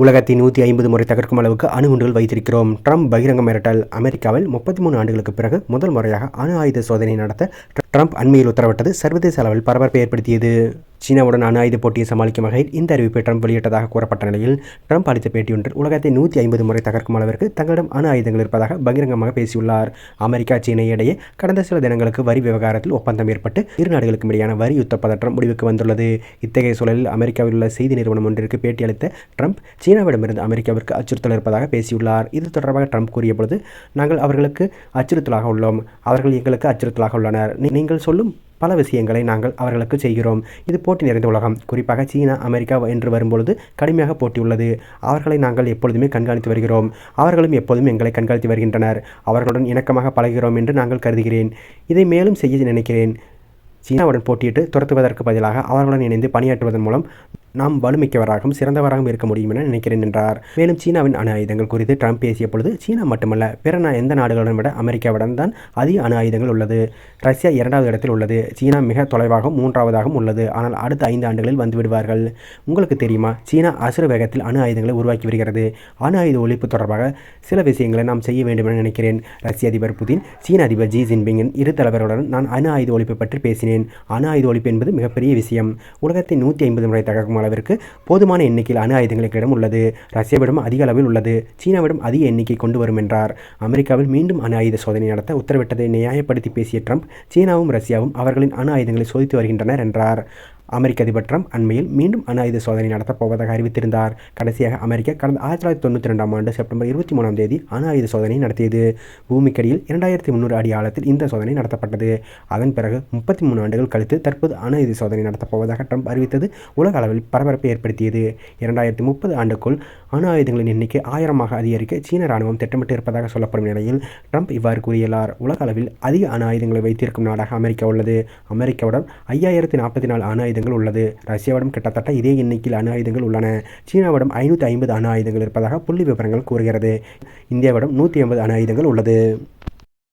உலகத்தை நூற்றி ஐம்பது முறை தகர்க்கும் அளவுக்கு அணுகுண்டுகள் வைத்திருக்கிறோம். ட்ரம்ப் பகிரங்க மிரட்டல். அமெரிக்காவில் முப்பத்தி மூணு ஆண்டுகளுக்கு பிறகு முதல் முறையாக அணு ஆயுத சோதனை நடத்த ட்ரம்ப் அண்மையில் உத்தரவிட்டது. சர்வதேச அளவில் பரபரப்பை ஏற்படுத்தியது. சீனாவுடன் அணு ஆயுத போட்டியை சமாளிக்கும் வகையில் இந்த அறிவிப்பை ட்ரம்ப் வெளியிட்டதாக கூறப்பட்ட நிலையில் ட்ரம்ப் அளித்த பேட்டியொன்றில் உலகத்தை நூற்றி ஐம்பது முறை தகர்க்கும் அளவிற்கு தங்களிடம் அணு ஆயுதங்கள் இருப்பதாக பகிரங்கமாக பேசியுள்ளார். அமெரிக்கா சீனா இடையே கடந்த சில தினங்களுக்கு வரி விவகாரத்தில் ஒப்பந்தம் ஏற்பட்டு இரு நாடுகளுக்கும் இடையான வரி யுத்த பதற்றம் முடிவுக்கு வந்துள்ளது. இத்தகைய சூழலில் அமெரிக்காவில் உள்ள செய்தி நிறுவனம் ஒன்றிற்கு பேட்டி அளித்த ட்ரம்ப் சீனாவிடமிருந்து அமெரிக்காவிற்கு அச்சுறுத்தல் இருப்பதாக பேசியுள்ளார். இது தொடர்பாக ட்ரம்ப் கூறிய பொழுது நாங்கள் அவர்களுக்கு அச்சுறுத்தலாக உள்ளோம். அவர்கள் எங்களுக்கு அச்சுறுத்தலாக உள்ளனர். நீ- நீங்கள் சொல்லும் பல விஷயங்களை நாங்கள் அவர்களுக்கு செய்கிறோம். இது போட்டி நிறைந்த உலகம். குறிப்பாக சீனா அமெரிக்கா என்று வரும்பொழுது கடுமையாக போட்டி உள்ளது. அவர்களை நாங்கள் எப்பொழுதுமே கண்காணித்து வருகிறோம். அவர்களும் எப்போதும் எங்களை கண்காணித்து வருகின்றனர். அவர்களுடன் இணக்கமாக பழகிறோம் என்று நாங்கள் கருதுகிறேன். இதை மேலும் செய்ய நினைக்கிறேன். சீனாவுடன் போட்டியிட்டு துரத்துவதற்கு பதிலாக அவர்களுடன் இணைந்து பணியாற்றுவதன் மூலம் நாம் வலுமிக்கவராகவும் சிறந்தவராகவும் இருக்க முடியும் என நினைக்கிறேன் என்றார். மேலும் சீனாவின் அணு ஆயுதங்கள் குறித்து ட்ரம்ப் பேசிய பொழுது சீனா மட்டுமல்ல பிற நா- எந்த நாடுகளுடன் விட அமெரிக்காவுடன் தான் அதிக அணு ஆயுதங்கள் உள்ளது. ரஷ்யா இரண்டாவது இடத்தில் உள்ளது. சீனா மிக தொலைவாகவும் மூன்றாவதாகவும் உள்ளது. ஆனால் அடுத்த ஐந்து ஆண்டுகளில் வந்துவிடுவார்கள் உங்களுக்கு தெரியுமா சீனா அசுர வேகத்தில் அணு ஆயுதங்களை உருவாக்கி வருகிறது. அணு ஆயுத ஒழிப்பு தொடர்பாக சில விஷயங்களை நாம் செய்ய வேண்டும் என நினைக்கிறேன். ரஷ்ய அதிபர் புதின் சீன அதிபர் ஜி ஜின்பிங்கின் இரு தலைவர்களுடன் நான் அணு ஆயுத ஒழிப்பு பற்றி பேசினேன். அணு ஆயுத ஒழிப்பு என்பது மிகப்பெரிய விஷயம். உலகத்தை நூற்றி ஐம்பது முறை தகவல் அளவிற்கு போதுமான எண்ணிக்கையில் அணு ஆயுதங்கள் எங்களிடம் உள்ளது. ரஷ்யாவிடம் அதிக அளவில் உள்ளது. சீனாவிடம் அதிக எண்ணிக்கை கொண்டு வரும் என்றார் அமெரிக்காவில் மீண்டும் அணு ஆயுத சோதனை நடத்த உத்தரவிட்டதை நியாயப்படுத்தி பேசிய ட்ரம்ப் சீனாவும் ரஷ்யாவும் அவர்களின் அணு ஆயுதங்களை சோதித்து வருகின்றனர் என்றார். அமெரிக்க அதிபர் ட்ரம்ப் அண்மையில் மீண்டும் அணு ஆயுத சோதனை நடத்தப் போவதாக அறிவித்திருந்தார். கடைசியாக அமெரிக்கா கடந்த ஆயிரத்தி தொள்ளாயிரத்தி தொண்ணூற்றி ரெண்டாம் ஆண்டு செப்டம்பர் இருபத்தி மூணாம் தேதி அணு ஆயுத சோதனை நடத்தியது. பூமிக்கடியில் இரண்டாயிரத்தி முந்நூறு அடி ஆழத்தில் இந்த சோதனை நடத்தப்பட்டது. அதன் பிறகு முப்பத்தி மூணு ஆண்டுகள் கழித்து தற்போது அணு ஆயுத சோதனை நடத்தப் போவதாக ட்ரம்ப் அறிவித்தது உலக அளவில் பரபரப்பை ஏற்படுத்தியது. இரண்டாயிரத்தி முப்பது ஆண்டுக்குள் அணு ஆயுதங்களின் எண்ணிக்கை ஆயிரமாக அதிகரிக்க சீன ராணுவம் திட்டமிட்டு இருப்பதாக சொல்லப்படும் நிலையில் ட்ரம்ப் இவ்வாறு கூறியுள்ளார். உலக அளவில் அதிக அணு ஆயுதங்களை வைத்திருக்கும் நாடாக அமெரிக்கா உள்ளது. அமெரிக்காவுடன் ஐயாயிரத்தி நாற்பத்தி நாலு அணு ஆயுதங்கள் உள்ளது. ரஷ்யாவிடம் கிட்டத்தட்ட இதே எண்ணிக்கையில் அணு ஆயுதங்கள் உள்ளன. சீனாவிடம் ஐநூற்றி ஐம்பது அணு ஆயுதங்கள் இருப்பதாக புள்ளி விவரங்கள் கூறுகிறது. இந்தியாவிடம் நூற்றி ஐம்பது அணு ஆயுதங்கள் உள்ளது.